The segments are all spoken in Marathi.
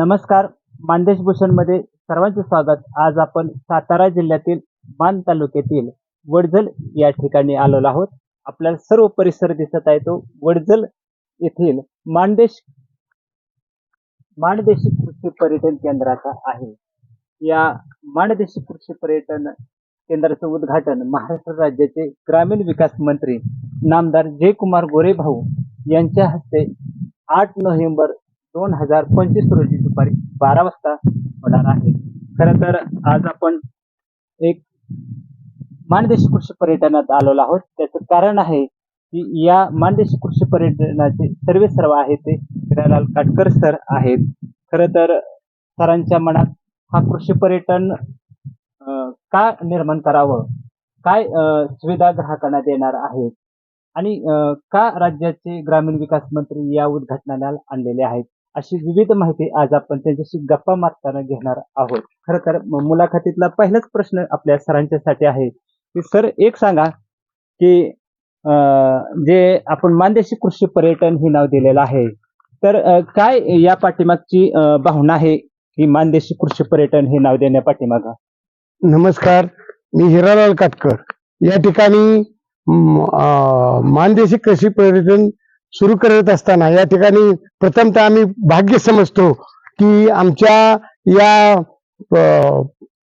नमस्कार मानदेशमध्ये सर्वांचे स्वागत. आज आपण सातारा जिल्ह्यातील मान तालुक्यातील वडजल या ठिकाणी आलेलो आहोत. आपल्याला सर्व परिसर दिसत आहे तो वडजल येथील मानदेश माणदेशी कृषी पर्यटन केंद्राचा आहे. या माणदेशी कृषी पर्यटन केंद्राचं उद्घाटन महाराष्ट्र राज्याचे ग्रामीण विकास मंत्री नामदार जयकुमार गोरे भाऊ यांच्या हस्ते आठ नोव्हेंबर दोन हजार पंचवीस रोजी दुपारी बारा वाजता होणार आहे. खर तर आज आपण एक मानदेशी कृषी पर्यटनात आलेलो आहोत. त्याचं कारण आहे की या मानदेशी कृषी पर्यटनाचे सर्वे सर्व आहे ते हिरालाल काटकर सर आहेत. खर तर सरांच्या मनात हा कृषी पर्यटन का निर्माण करावं? काय सुविधा ग्राहकांना देणार आहेत? आणि का राज्याचे ग्रामीण विकास मंत्री या उद्घाटनाला आणलेले आहेत? अशी विविध माहिती आज आपण त्यांच्याशी गप्पा मारताना घेणार आहोत. खर तर मुलाखतीतला पहिलाच प्रश्न आपल्या सरांच्यासाठी आहे की सर एक सांगा की जे आपण मानदेशी कृषी पर्यटन हे नाव दिलेलं आहे तर काय या पाठीमागची भावना आहे की मानदेशी कृषी पर्यटन हे नाव देण्या पाठीमाग? नमस्कार मी हिरालाल काटकर. या ठिकाणी मानदेशी कृषी पर्यटन सुरू करत असताना या ठिकाणी प्रथमतः आम्ही भाग्य समजतो की आमच्या या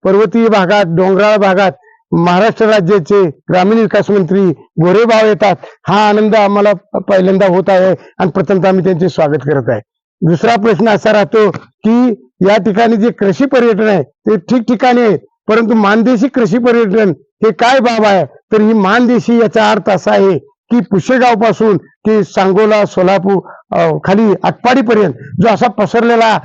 पर्वतीय भागात डोंगराळ भागात महाराष्ट्र राज्याचे ग्रामीण विकास मंत्री गोरेभाव येतात. हा आनंद आम्हाला पहिल्यांदा होत आहे आणि प्रथमतः आम्ही त्यांचे स्वागत करत आहे. दुसरा प्रश्न असा राहतो की या ठिकाणी जे कृषी पर्यटन आहे ते ठिकठिकाणी आहे परंतु मानदेशी कृषी पर्यटन हे काय बाब आहे? तर ही मानदेशी याचा अर्थ असा आहे की पुशेगावपासून ते सांगोला सोलापूर खाली आटपाडीपर्यंत जो असा पसरलेला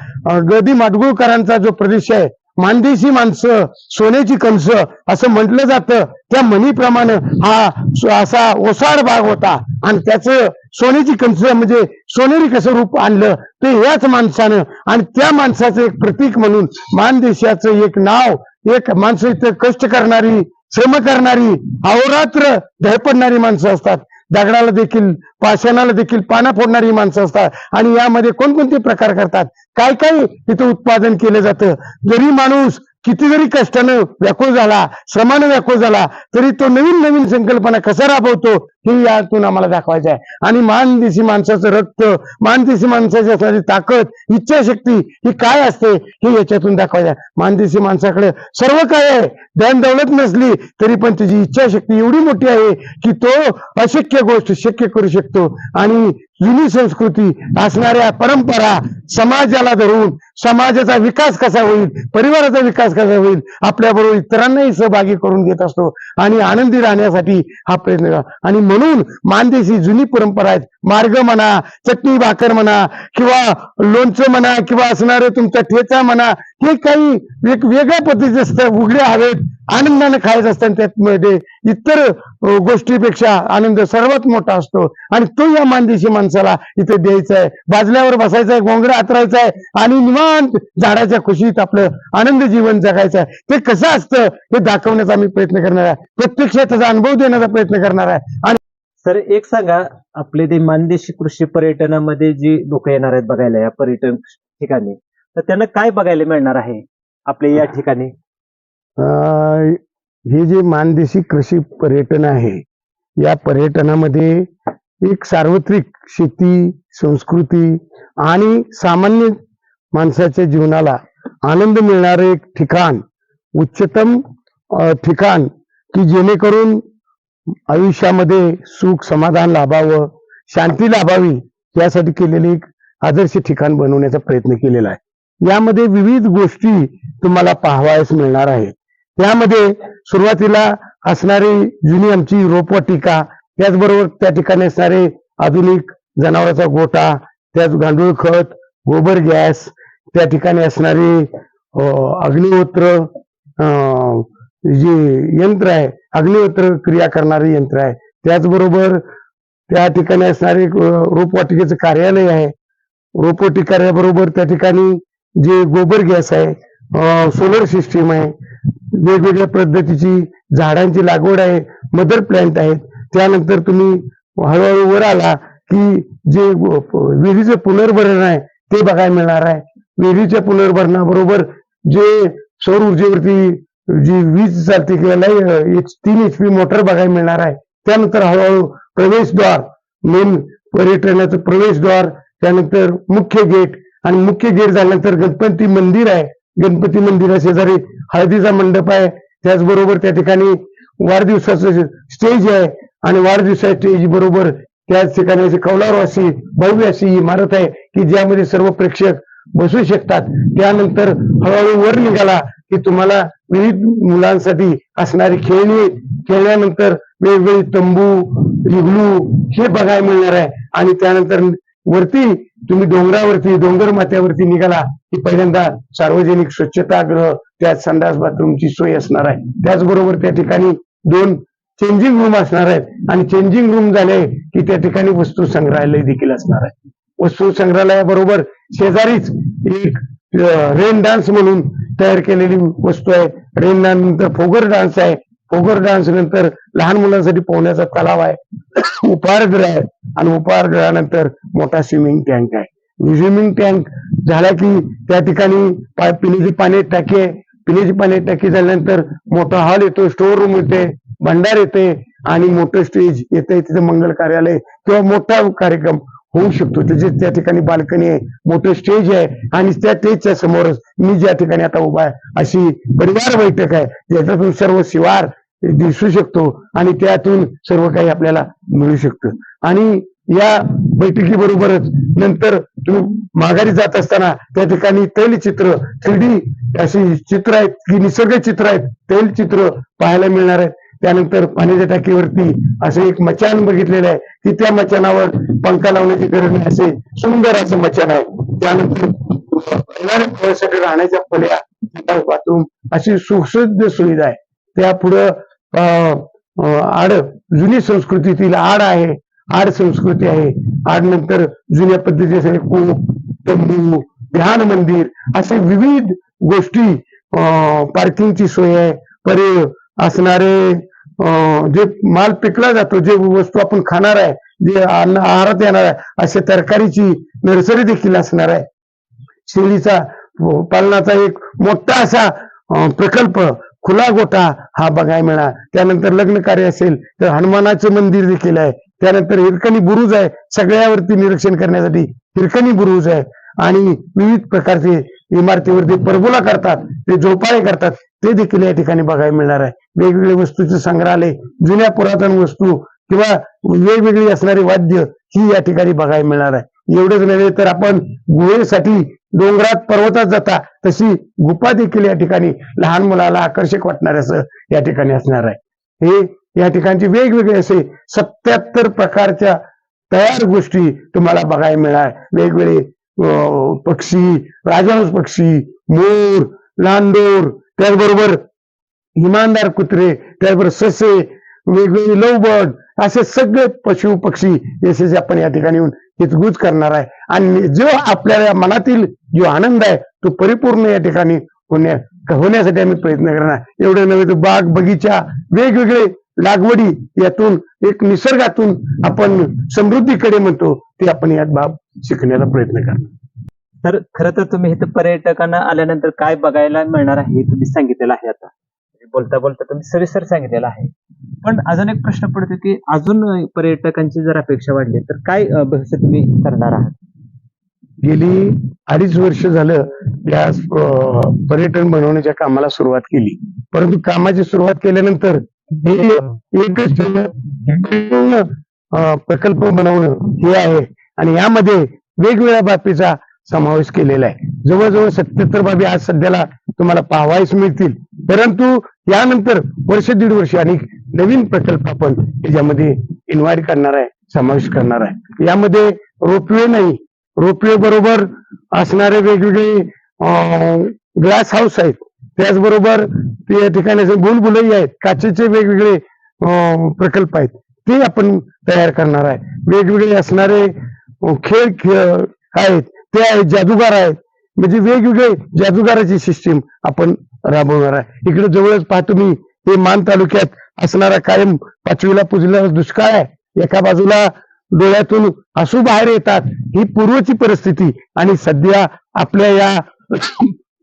गदी माडगुळकरांचा जो प्रदेश आहे मानदेशी माणसं सोन्याची कंस असं म्हटलं जातं त्या म्हणीप्रमाणे हा असा ओसाड भाग होता आणि त्याचं सोन्याची कंस म्हणजे सोनेरी कसं रूप आणलं ते याच माणसानं आणि त्या माणसाचं एक प्रतीक म्हणून मानदेशाचं एक नाव एक माणसं इथं कष्ट करणारी श्रम करणारी अहोरात्र धडपडणारी माणसं असतात. दगडाला देखील पाषाणाला देखील पाना फोडणारी माणसं असतात. आणि यामध्ये कोणकोणते प्रकार करतात? काय काय इथं उत्पादन केलं जातं? जरी माणूस किती जरी कष्टानं व्याकुळ झाला श्रमानं व्याकुळ झाला तरी तो नवीन नवीन संकल्पना कसा राबवतो? हे यातून आम्हाला दाखवायचं आहे. आणि मानदेशी माणसाचं रक्त मानदेशी माणसाची असणारी ताकद इच्छाशक्ती ही काय असते हे याच्यातून दाखवायचं आहे. मानदेशी माणसाकडे सर्व काय आहे ध्यान दौलत नसली तरी पण त्याची इच्छाशक्ती एवढी मोठी आहे की तो अशक्य गोष्ट शक्य करू शकतो. आणि जुनी संस्कृती असणाऱ्या परंपरा समाजाला धरून समाजाचा विकास कसा होईल परिवाराचा विकास कसा होईल आपल्याबरोबर इतरांनाही सहभागी करून घेत असतो. आणि आनंदी राहण्यासाठी हा प्रयत्न करा. आणि म्हणून मानदेशी जुनी परंपरा आहेत. मार्ग म्हणा चटणी भाकर म्हणा किंवा लोणचं म्हणा किंवा असणारे तुमचा ठेचा म्हणा हे काही एक वेगळ्या पद्धतीचे असतं. उघड्या हवेत आनंदाने खायचं असतं त्यामध्ये इतर गोष्टीपेक्षा आनंद सर्वात मोठा असतो. आणि तो या मानदेशी माणसाला इथे द्यायचा आहे. बाजल्यावर बसायचा आहे गोंगडा आतरायचा आहे आणि निवांत झाडाच्या खुशीत आपलं आनंद जीवन जगायचं आहे. ते कसं असतं हे दाखवण्याचा आम्ही प्रयत्न करणार आहे. प्रत्यक्षात त्याचा अनुभव देण्याचा प्रयत्न करणार आहे. आणि सर एक सांगा आपले ते मानदेशी कृषी पर्यटनामध्ये जी लोक येणार आहेत बघायला या पर्यटन ठिकाणी तर त्यांना काय बघायला मिळणार आहे आपल्या या ठिकाणी? अं, हे जे मानदेशी कृषी पर्यटन आहे या पर्यटनामध्ये एक सार्वत्रिक शेती संस्कृती आणि सामान्य माणसाच्या जीवनाला आनंद मिळणारे एक ठिकाण उच्चतम अं, ठिकाण की जेणेकरून आयुष्यामध्ये सुख समाधान लाभावं शांती लाभावी यासाठी केलेली एक आदर्श ठिकाण बनवण्याचा प्रयत्न केलेला आहे. यामध्ये विविध गोष्टी तुम्हाला पाहावयास मिळणार आहेत. त्यामध्ये सुरुवातीला असणारी जुनी आमची रोपवाटिका त्याचबरोबर त्या ठिकाणी असणारे आधुनिक जनावरांचा गोटा त्याच गांडूळ खत गोबर गॅस त्या ठिकाणी असणारे अग्निहोत्र अं, जे यंत्र आहे अग्निहोत्र क्रिया करणारे यंत्र आहे. त्याचबरोबर त्या ठिकाणी असणारे रोपवाटिकेचं कार्यालय आहे. रोपवाटिकाऱ्याबरोबर त्या ठिकाणी जे गोबर गॅस आहे सोलर सिस्टीम आहे वेगवेगळ्या पद्धतीची झाडांची लागवड आहे मदर प्लॅन्ट आहेत. त्यानंतर तुम्ही हळूहळू वर आला की जे विहिरीचं पुनर्भरण आहे ते बघायला मिळणार आहे. विहिरीच्या पुनर्भरणाबरोबर जे सौर ऊर्जेवरती जी वीज चालते किंवा नाही तीन एच पी मोटर बघायला मिळणार आहे. त्यानंतर हळूहळू प्रवेशद्वार मेन पर्यटनाचं प्रवेशद्वार त्यानंतर मुख्य गेट आणि मुख्य गेट झाल्यानंतर गणपती मंदिर आहे. गणपती मंदिरा शेजारी हळदीचा मंडप आहे. त्याचबरोबर त्या ठिकाणी वाढदिवसाचं स्टेज आहे आणि वाढदिवसा स्टेज बरोबर त्याच ठिकाणी अशी कौलारू अशी भव्य अशी इमारत आहे की ज्यामध्ये सर्व प्रेक्षक बसू शकतात. त्यानंतर हळूहळू वर निघाला. की तुम्हाला विविध मुलांसाठी असणारी खेळणी खेळल्यानंतर वेगवेगळे तंबू रिगलू हे बघायला मिळणार आहे. आणि त्यानंतर वरती तुम्ही डोंगरावरती डोंगर माथ्यावरती निघाला की पहिल्यांदा सार्वजनिक स्वच्छतागृह त्यात संडास बाथरूमची सोय असणार आहे. त्याचबरोबर त्या ठिकाणी दोन चेंजिंग रूम असणार आहेत. आणि चेंजिंग रूम झाले की त्या ठिकाणी वस्तू संग्रहालय देखील असणार आहे. वस्तू संग्रहालयाबरोबर शेजारीच एक रेन डान्स म्हणून तयार केलेली वस्तू आहे. रेन डान्स नंतर फोगर डान्स आहे. फोगर डान्स नंतर लहान मुलांसाठी पोहण्याचा तलाव आहे. उपहारगृह आहे. आणि उपहारगृहानंतर मोठा स्विमिंग टँक आहे. स्विमिंग टँक झाला की त्या ठिकाणी पिण्याची पाणी टाकी आहे. पिण्याची पाणी टाकी झाल्यानंतर मोठा हॉल येतो. स्टोर रूम येते. भंडार येते. आणि मोठं स्टेज येते तिथे मंगल कार्यालय किंवा मोठा कार्यक्रम होऊ शकतो. त्याचे त्या ठिकाणी बाल्कनी आहे मोठं स्टेज आहे आणि त्या स्टेजच्या समोरच मी ज्या ठिकाणी आता उभा आहे अशी परिवार बैठक आहे. ज्याच्यातून सर्व शिवार दिसू शकतो आणि त्यातून सर्व काही आपल्याला मिळू शकतं. आणि या बैठकीबरोबरच नंतर तुम्ही माघारी जात असताना त्या ठिकाणी तैलचित्र थ्री डी अशी चित्र आहेत की निसर्ग चित्र आहेत तैलचित्र पाहायला मिळणार आहेत. त्यानंतर पाण्याच्या टाकीवरती असं एक मचान बघितलेलं आहे. की त्या मचानावर पंखा लावण्याची गरज नाही असे सुंदर असं मचान आहे. त्यानंतर राहण्याच्या खोल्या बाथरूम अशी सुसज्ज सुविधा आहे. त्या पुढं आड जुनी संस्कृतीतील आड आहे. आड संस्कृती आहे. आड नंतर जुन्या पद्धतीचे कूप तंबू ध्यान मंदिर असे विविध गोष्टी पार्किंगची सोय आहे. परे असणारे जे माल पिकला जातो जे वस्तू आपण खाणार आहे जे अन्न आहारात येणार आहे अशा तरकारीची नर्सरी देखील असणार आहे. शेळीचा पालनाचा एक मोठा असा प्रकल्प खुला गोठा हा बघायला मिळाला त्यानंतर लग्न कार्य असेल तर हनुमानाचं मंदिर देखील आहे. त्यानंतर हिरकणी बुरुज आहे. सगळ्यावरती निरीक्षण करण्यासाठी हिरकणी बुरुज आहे. आणि विविध प्रकारचे इमारतीवरती परबुला करतात ते झोपाळे करतात ते देखील या ठिकाणी बघायला मिळणार आहे. वेगवेगळे वस्तूचे संग्रहालय जुन्या पुरातन वस्तू किंवा वेगवेगळी असणारी वाद्य ही या ठिकाणी बघायला मिळणार आहे. एवढंच नव्हे तर आपण गुहेसाठी डोंगरात पर्वतात जाता तशी गुफा देखील या ठिकाणी लहान मुलाला आकर्षक वाटणार असं या ठिकाणी असणार आहे. हे या ठिकाणचे वेगवेगळे असे सत्याहत्तर प्रकारच्या तयार गोष्टी तुम्हाला बघायला मिळणार. वेगवेगळे पक्षी राजहंस पक्षी मोर लांडोर त्याचबरोबर इमानदार कुत्रे त्याचबरोबर ससे वेगवेगळे लवबर्ड असे सगळे पशु पक्षी यशस्वी आपण या ठिकाणी येऊन हितगुज करणार आहे. आणि जो आपल्या मनातील जो आनंद आहे तो परिपूर्ण या ठिकाणी होण्या होण्यासाठी आम्ही प्रयत्न करणार. एवढं नव्हे तर बाग बगीचा वेगवेगळे लागवडी यातून एक निसर्गातून आपण समृद्धीकडे म्हणतो ते आपण यात बाब शिकण्याचा प्रयत्न करणार. तर खरं तर तुम्ही इथं पर्यटकांना आल्यानंतर काय बघायला मिळणार आहे हे तुम्ही सांगितलेलं आहे आता. बोलता बोलता तुम्ही सविस्तर सांगितलेलं आहे. पण अजून एक प्रश्न पडतो की अजून पर्यटकांची जर अपेक्षा वाढली तर काय भविष्य तुम्ही करणार आहात? गेली अडीच वर्ष झालं या पर्यटन बनवण्याच्या कामाला सुरुवात केली. परंतु कामाची सुरुवात केल्यानंतर हे एकच प्रकल्प बनवणं हे आहे. आणि यामध्ये वेगवेगळ्या बाबीचा समावेश केलेला आहे. जवळजवळ सत्याहत्तर बाबी आज सध्याला तुम्हाला पाहावायच मिळतील. परंतु यानंतर वर्ष दीड वर्ष आणि नवीन प्रकल्प आपण याच्यामध्ये इन्व्हाइट करणार आहे समावेश करणार आहे. यामध्ये रोपवे नाही. रोपवे बरोबर असणारे वेगवेगळे ग्लास हाऊस आहेत. त्याचबरोबर ते या ठिकाणी असे आहेत. काचेचे वेगवेगळे प्रकल्प आहेत. ते आपण तयार करणार आहे. वेगवेगळे असणारे खेळ खेळ आहेत. ते आहेत जादूगार आहेत. म्हणजे वेगवेगळे जादूगाराची सिस्टीम आपण राबवणार आहे. इकडे जवळच पाहतो मी हे मान तालुक्यात असणारा कायम पाचवीला पुजलेला दुष्काळ आहे. एका बाजूला डोळ्यातून असू बाहेर येतात. ही पूर्वची परिस्थिती आणि सध्या आपल्या या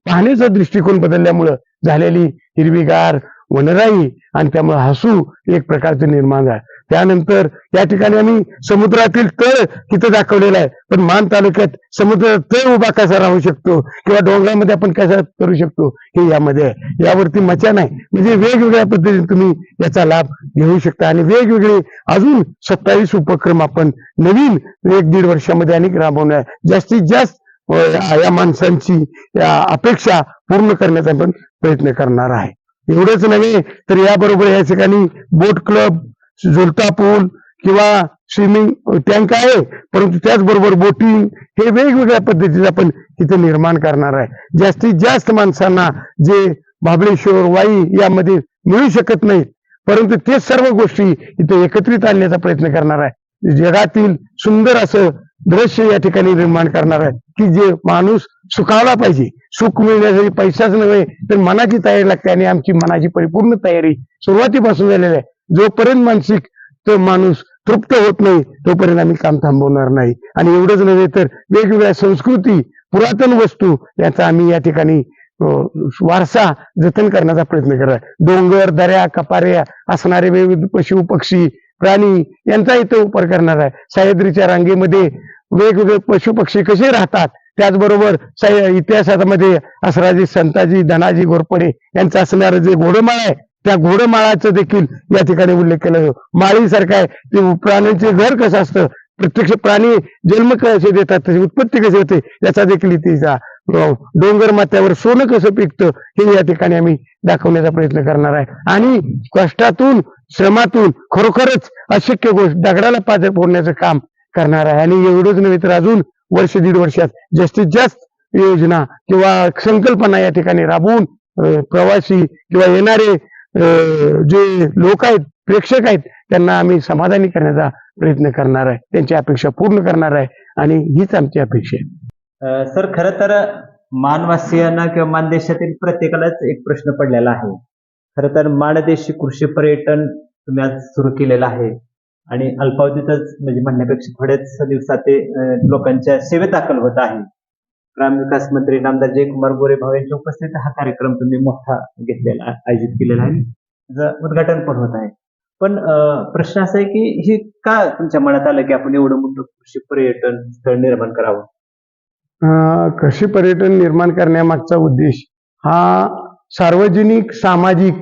पाहण्याचा दृष्टिकोन बदलल्यामुळं झालेली हिरवीगार वनराई आणि त्यामुळे हसू एक प्रकारचं निर्माण झालं. त्यानंतर या ठिकाणी आम्ही समुद्रातील तळ तिथं दाखवलेला आहे. पण मान तालुक्यात समुद्र तळ उभा कसा राहू शकतो किंवा डोंगरामध्ये आपण कसा करू शकतो हे यामध्ये आहे. यावरती मचा नाही. म्हणजे वेगवेगळ्या पद्धतीने तुम्ही याचा लाभ घेऊ शकता. आणि वेगवेगळे अजून सत्तावीस उपक्रम आपण नवीन एक दीड वर्षामध्ये अनेक राबवणार जास्तीत जास्त या माणसांची या अपेक्षा पूर्ण करण्याचा आपण प्रयत्न करणार आहे. एवढंच नव्हे तर याबरोबर या ठिकाणी बोट क्लब झुलता पूल किंवा स्विमिंग टँक आहे. परंतु त्याचबरोबर बोटिंग हे वेगवेगळ्या पद्धतीचं आपण तिथे निर्माण करणार आहे. जास्तीत जास्त माणसांना जे महाबळेश्वर वाई यामध्ये मिळू शकत नाहीत परंतु ते सर्व गोष्टी इथे एकत्रित आणण्याचा प्रयत्न करणार आहे. जगातील सुंदर असं दृश्य या ठिकाणी निर्माण करणार आहे. की जे माणूस सुखावला पाहिजे. सुख मिळण्यासाठी पैसाच नव्हे तर मनाची तयारी लागते आणि आमची मनाची परिपूर्ण तयारी सुरुवातीपासून झालेली आहे. जोपर्यंत मानसिक तो माणूस तृप्त होत नाही तोपर्यंत आम्ही काम थांबवणार नाही. आणि एवढंच नव्हे तर वेगवेगळ्या संस्कृती पुरातन वस्तू याचा आम्ही या ठिकाणी वारसा जतन करण्याचा प्रयत्न करत आहे. डोंगर दऱ्या कपाऱ्या असणारे विविध पशु पक्षी प्राणी यांचा इथे उपर करणार आहे. सह्याद्रीच्या रांगेमध्ये वेगवेगळे पशु पक्षी कसे राहतात? त्याचबरोबर सह्य- इतिहासामध्ये असराजी संताजी धनाजी घोरपडे यांचं असणारं जे घोडमाळ आहे त्या घोडमाळाचं देखील या ठिकाणी उल्लेख केला जातो. माळीसारखं आहे ते प्राण्यांचे घर कसं असतं? प्रत्यक्ष प्राणी जन्म कसे देतात तशी उत्पत्ती कशी होते याचा देखील इतिहास डोंगर माथ्यावर सोनं कसं पिकतं हे या ठिकाणी आम्ही दाखवण्याचा प्रयत्न करणार आहे. आणि कष्टातून श्रमातून खरोखरच अशक्य गोष्ट दगडाला पाजर फोडण्याचं काम करणार आहे. आणि एवढंच नव्हे तर अजून वर्ष दीड वर्षात जास्तीत जास्त योजना किंवा संकल्पना या ठिकाणी राबवून प्रवासी किंवा येणारे अं, जे लोक आहेत प्रेक्षक आहेत त्यांना आम्ही समाधानी करण्याचा प्रयत्न करणार आहे. त्यांची अपेक्षा पूर्ण करणार आहे आणि हीच आमची अपेक्षा आहे. सर खर तर मानवासियांना किंवा मानदेशातील प्रत्येकालाच एक प्रश्न पडलेला आहे. खर तर मानदेशी कृषी पर्यटन तुम्ही आज सुरू केलेलं आहे. आणि अल्पावधीतच म्हणजे म्हणण्यापेक्षा थोड्याच दिवसात ते लोकांच्या सेवेत दाखल होत आहे. ग्रामविकास मंत्री नामदार जयकुमार गोरे भाव यांच्या उपस्थितीत हा कार्यक्रम तुम्ही मोठा घेतलेला आयोजित केलेला आहे. त्याचं उद्घाटन पण होत आहे. पण प्रश्न असा आहे की हे का तुमच्या मनात आलं की आपण एवढं मोठं कृषी पर्यटन स्थळ निर्माण करावं? अं, कृषी पर्यटन निर्माण करण्यामागचा उद्देश हा सार्वजनिक सामाजिक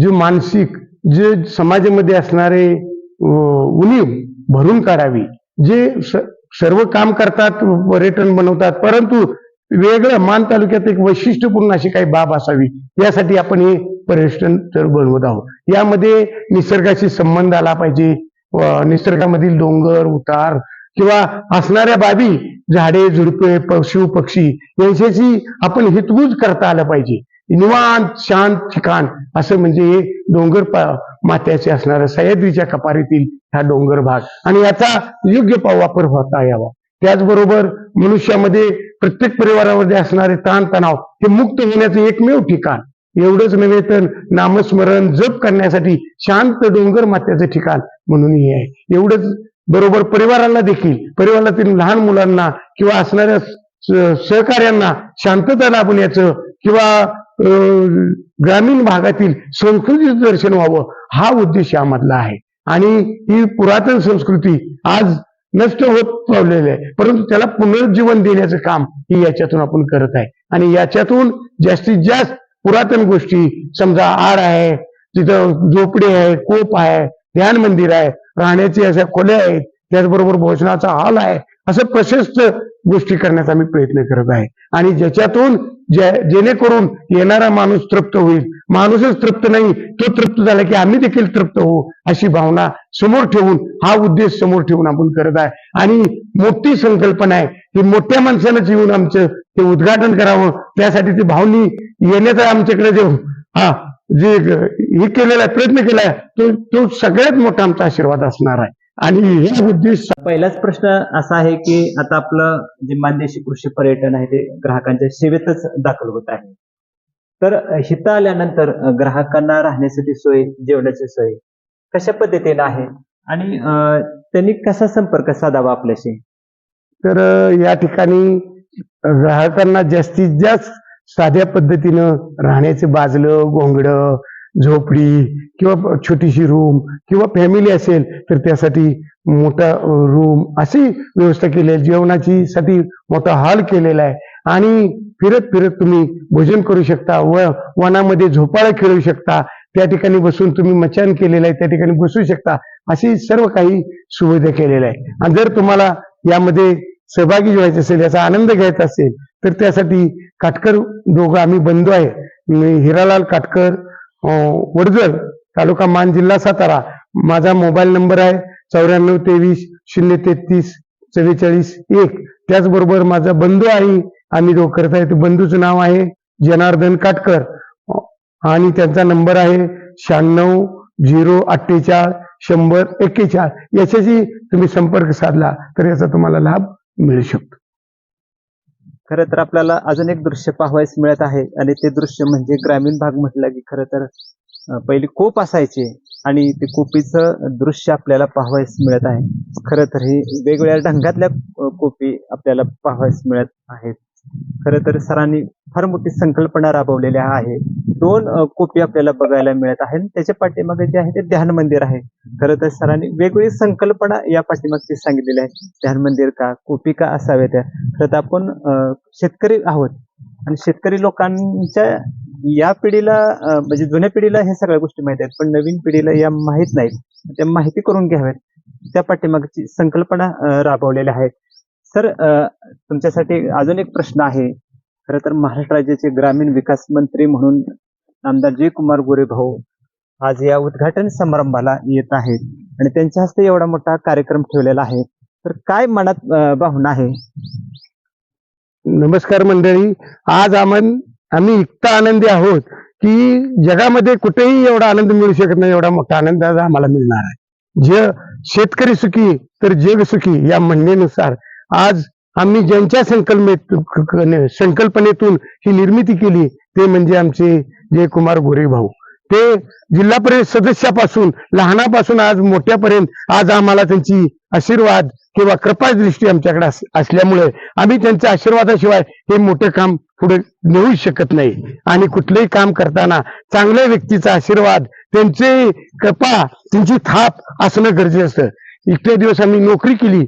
जे मानसिक जे समाजामध्ये असणारे उणीव भरून काढावी. जे सर्व काम करतात पर्यटन बनवतात परंतु वेगळं मान तालुक्यात एक वैशिष्ट्यपूर्ण अशी काही बाब असावी यासाठी आपण हे पर्यटन स्थळ बनवत आहोत. यामध्ये निसर्गाशी संबंध आला पाहिजे. निसर्गामधील डोंगर उतार किंवा असणाऱ्या बाबी झाडे झुडपे पशु पक्षी यांच्याशी आपण हितगुज करता आलं पाहिजे. निवांत शांत ठिकाण असं म्हणजे हे डोंगर मात्याचे माथ्याचे असणारं सह्याद्रीच्या कपारीतील हा डोंगर भाग. आणि याचा योग्य वापर होता यावा. त्याचबरोबर मनुष्यामध्ये प्रत्येक परिवारामध्ये असणारे ताणतणाव हे मुक्त होण्याचं एकमेव ठिकाण. एवढंच नव्हे तर नामस्मरण जप करण्यासाठी शांत डोंगर मात्याचं ठिकाण म्हणून हे आहे. एवढंच बरोबर परिवाराला देखील परिवारातील लहान मुलांना किंवा असणाऱ्या सहकार्यांना शांतता लाभून याचं किंवा अं, ग्रामीण भागातील संस्कृतीचं दर्शन व्हावं हा उद्देश यामधला आहे. आणि ही पुरातन संस्कृती आज नष्ट होत पावलेले आहे. परंतु त्याला पुनरुज्जीवन देण्याचं काम ही याच्यातून आपण करत आहे. आणि याच्यातून जास्तीत जास्त पुरातन गोष्टी समजा आड आहे तिथं झोपडी आहे कोप आहे ध्यान मंदिर आहे राहण्याची अशा खोल्या आहेत त्याचबरोबर भोजनाचा हॉल आहे असं प्रशस्त गोष्टी करण्याचा मी प्रयत्न करत आहे. आणि ज्याच्यातून जे- जेणेकरून येणारा माणूस तृप्त होईल. माणूसच तृप्त नाही तो तृप्त झाला की आम्ही देखील तृप्त होऊ अशी भावना समोर ठेवून हा उद्देश समोर ठेवून आपण करत आहे. आणि मोठी संकल्पना आहे की मोठ्या माणसानं येऊन आमचं ते उद्घाटन करावं त्यासाठी ती भावनी येण्याचा आमच्याकडे जे हा जे हे केलेला प्रयत्न केलाय तो तो सगळ्यात मोठा आमचा आशीर्वाद असणार आहे. आणि हे उद्देश पहिलाच प्रश्न असा आहे की आता आपलं जे मानदेशी कृषी पर्यटन आहे ते ग्राहकांच्या सेवेतच दाखल होत आहे. तर हिथं आल्यानंतर ग्राहकांना राहण्यासाठी सोय जेवणाची सोय कशा पद्धतीने आहे? आणि त्यांनी कसा संपर्क साधावा आपल्याशी? तर या ठिकाणी ग्राहकांना जास्तीत जास्त साध्या पद्धतीनं राहण्याचे बाजलं गोंगडं झोपडी किंवा छोटीशी रूम किंवा फॅमिली असेल तर त्यासाठी मोठा रूम अशी व्यवस्था केली आहे. जेवणाची साठी मोठा हॉल केलेला आहे. आणि फिरत फिरत तुम्ही भोजन करू शकता. व वनामध्ये झोपाळा खेळू शकता. त्या ठिकाणी बसून तुम्ही मचान केलेलं आहे. त्या ठिकाणी बसू शकता. अशी सर्व काही सुविधा केलेल्या आहे आणि जर तुम्हाला यामध्ये सहभागी व्हायचं असेल याचा आनंद घ्यायचा असेल तर त्यासाठी काटकर दोघं आम्ही बंधू आहे. हिरालाल काटकर वडजर तालुका मान जिल्हा सातारा. माझा मोबाईल नंबर आहे चौऱ्याण्णव तेवीस शून्य तेहतीस चव्वेचाळीस एक. त्याचबरोबर माझा बंधू आहे आम्ही जो करत आहे. बंधूचं नाव आहे जनार्दन काटकर. आणि त्यांचा नंबर आहे शहाण्णव झिरो अठ्ठेचाळ शंभर एक्केचाळ. याच्याशी तुम्ही संपर्क साधला तर याचा तुम्हाला लाभ मिळू शकतो. खरं तर आपल्याला अजून एक दृश्य पाहावयास मिळत आहे. आणि ते दृश्य म्हणजे ग्रामीण भाग म्हटलं की खरं तर पहिले पहिली कोप असायचे. आणि ते कोपीचं दृश्य आपल्याला पाहावयास मिळत आहे. खरं तर ही वेगवेगळ्या ढंगातल्या कोपी आपल्याला पाहावयास मिळत आहेत. खरं तर सरांनी फार मोठी संकल्पना राबवलेल्या आहे. दोन कोपी आपल्याला बघायला मिळत आहे आणि त्याच्या पाठीमागे जे आहे ते ध्यान मंदिर आहे. खरं तर सरांनी वेगवेगळी संकल्पना या पाठीमागची सांगितलेली आहे. ध्यान मंदिर का कोपी का असावे त्या खरं तर आपण शेतकरी आहोत. आणि शेतकरी लोकांच्या या पिढीला म्हणजे जुन्या पिढीला हे सगळ्या गोष्टी माहीत आहेत. पण नवीन पिढीला या माहीत नाहीत. त्या माहिती करून घ्याव्यात. त्या पाठीमागची संकल्पना राबवलेल्या आहेत. सर तुमच्यासाठी अजून एक प्रश्न आहे. खरं तर महाराष्ट्र राज्याचे ग्रामीण विकास मंत्री म्हणून आमदार जयकुमार गोरे भाऊ आज या उद्घाटन समारंभाला येत आहेत. आणि त्यांच्या हस्ते एवढा मोठा कार्यक्रम ठेवलेला आहे. तर काय मनात भावना आहे? नमस्कार मंडळी. आज आम्ही आम्ही इतका आनंदी आहोत की जगामध्ये कुठेही एवढा आनंद मिळू शकत नाही एवढा मोठा आनंद आज आम्हाला मिळणार आहे. जे शेतकरी सुखी तर जग सुखी या म्हणण्यानुसार आज आम्ही ज्यांच्या संकल्पने संकल्पनेतून ही निर्मिती केली ते म्हणजे आमचे जयकुमार गोरे भाऊ. ते जिल्हा परिषद सदस्यापासून लहानापासून आज मोठ्यापर्यंत आज आम्हाला त्यांची आशीर्वाद किंवा कृपा दृष्टी आमच्याकडे असल्यामुळे आम्ही त्यांच्या आशीर्वादाशिवाय हे मोठं काम पुढे नेऊ शकत नाही. आणि कुठलंही काम करताना चांगल्या व्यक्तीचा आशीर्वाद त्यांचे कृपा त्यांची थाप असणं गरजेचं असतं. इतके दिवस आम्ही नोकरी केली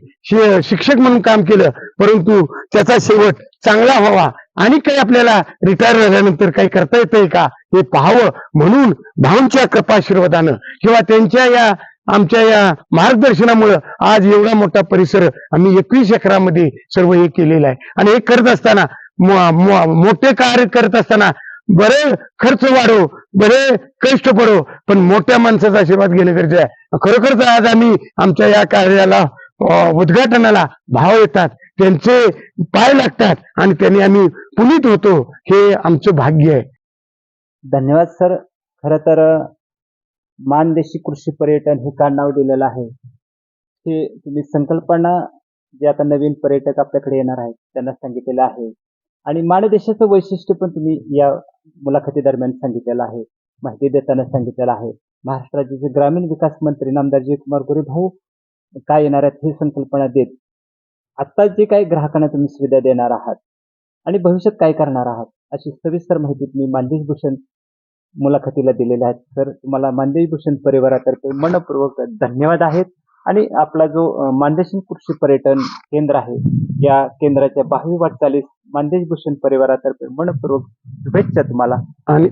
शिक्षक म्हणून काम केलं परंतु त्याचा शेवट चांगला व्हावा. आणि काही आपल्याला रिटायर झाल्यानंतर काही करता येतंय का? हे पाहावं म्हणून भाऊंच्या कृपाशीर्वादानं किंवा त्यांच्या या आमच्या या मार्गदर्शनामुळं आज एवढा मोठा परिसर आम्ही एकवीस एकरामध्ये सर्व हे केलेलं आहे. आणि हे करत असताना मो- मोठे कार्य करत असताना बरे खर्च वाढो बरे कष्ट पडो पण मोठ्या माणसाचा आशीर्वाद घेणं गरजे आहे. खरोखरच आज आम्ही आमच्या या कार्याला उद्घाटनाला भाव येतात त्यांचे पाय लागतात आणि त्यांनी आम्ही पुनीत होतो हे आमचं भाग्य आहे. धन्यवाद सर. खर तर मानदेशी कृषी पर्यटन हे का नाव दिलेलं आहे? हे तुम्ही संकल्पना जे आता नवीन पर्यटक आपल्याकडे येणार आहेत त्यांना सांगितलेलं आहे. आणि मानदेशाचं वैशिष्ट्य पण तुम्ही या मुलाखतीदरम्यान सांगितलेलं आहे. माहिती देताना सांगितलेलं आहे. महाराष्ट्र राज्याचे ग्रामीण विकास मंत्री नामदार जयकुमार गोरे भाऊ काय येणार आहेत ही संकल्पना देत आत्ता जे काही ग्राहकांना तुम्ही सुविधा देणार आहात आणि भविष्यात काय करणार आहात अशी सविस्तर माहिती तुम्ही मानदेश भूषण मुलाखतीला दिलेल्या आहेत तर तुम्हाला मानदेश भूषण परिवारातर्फे मनपूर्वक धन्यवाद आहेत. आणि आपला जो अं, कृषी पर्यटन केंद्र आहे या केंद्राच्या भावी वाटचालीस मानदेश भूषण परिवारातर्फे मनपूर्वक शुभेच्छा तुम्हाला. आणि